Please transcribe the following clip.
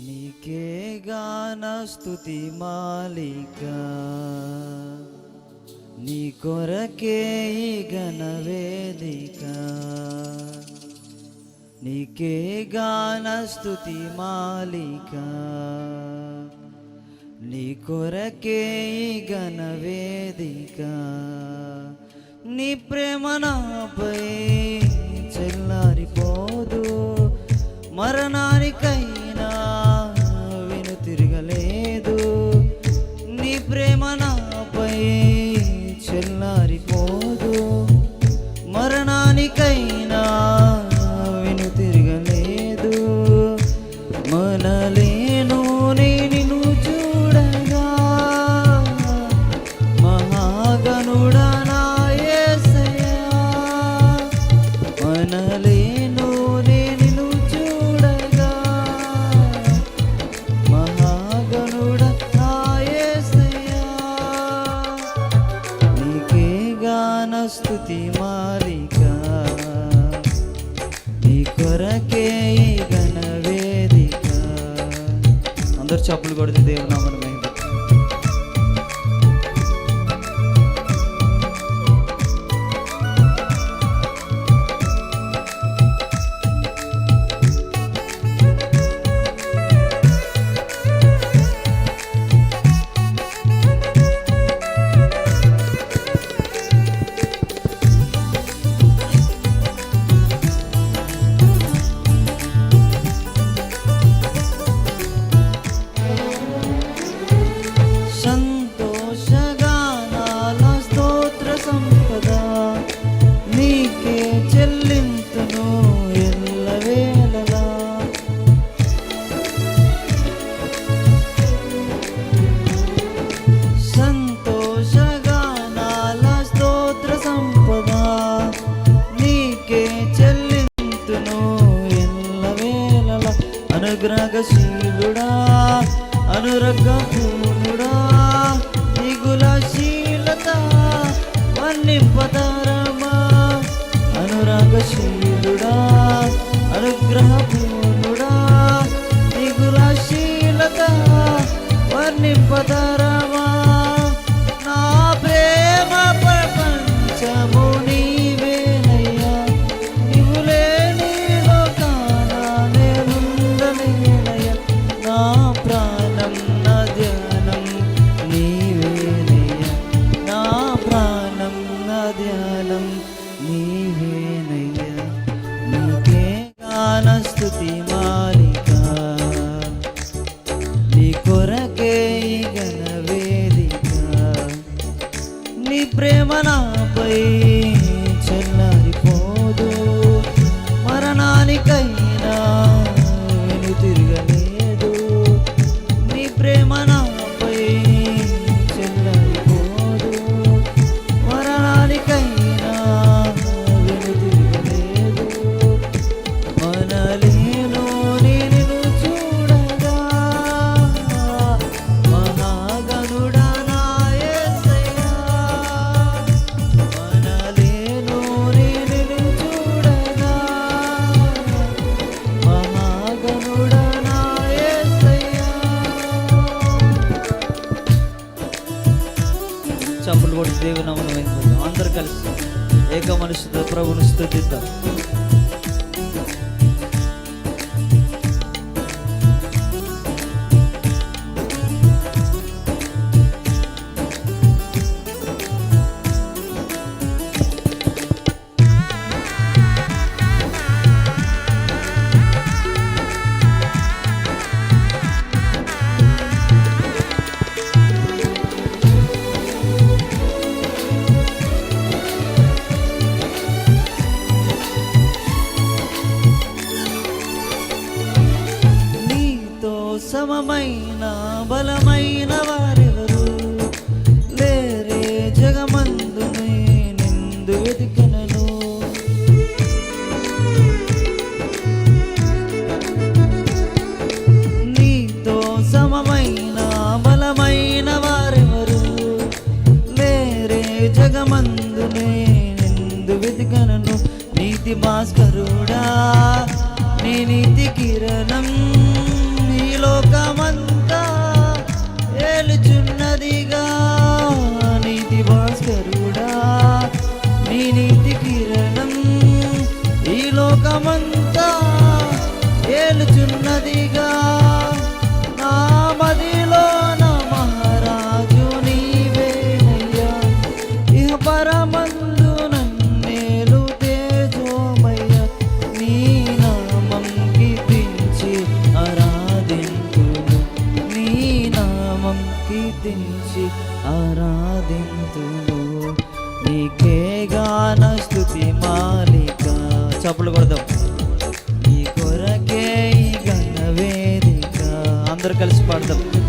నీకే గాన స్థుతి మాలిక. నీ కొరకే ఈ గణవేదిక నీకే గాన స్థుతి మాలిక. నీ కొరకే ఈ గణవేదిక నీ ప్రేమ నాపై మరణానికైనా విను తిరగలేదు. మనలేను నేను చూడగా. మహాగనుడా మనలేను నేను చూడగా. మహాగణుడా నీకే గాన స్తుతి మాలిక కొరకే ఈ ఘన వేదిక అందరు చప్పులు కొడితే దేవునామని మహిమ అనుగ్రహశీలుడా అనురగ పూనుడా దిగులశీలత వర్ణింపతరమా అనురాగశీలుడా కాలం నీవేనయ్యా. నీకే గాన స్తుతి మాలిక. నీ కొరకే ఈ వేదిక. నీ ప్రేమ నాపై చెల్లారిపోదు. మరణానికై చప్పులు కొట్టి దేవుని అందరు కలిసి ఏక మనుషులతో ప్రభును స్థుతిద్దాం సమమైన బలమైన వారెవరు? లేరే జగమందు నిందు వెతికనను? నీతో సమమైన బలమైన వారెవరు? లేరే జగమందు నిందు వెతికనను? నీతి భాస్కరుడా నీ నీతి కిరణం నీ నీటి కిరణం. ఈ లోకమంతా ఏలుచున్నదిగా నా మదిలో నా మహారాజు నీవేనయ్యా ఇహ పరమందు నన్నేలు తేజోమయ్య. నీ నామం కీర్తించి ఆరాధింతును నీ నామం కీర్తించి ఆరాధింతును నీకే గాన స్థుతి మాలిక. చప్పులు కొడదాం. నీ కొరకే ఈ వేదిక. అందరూ కలిసి పాడదాం.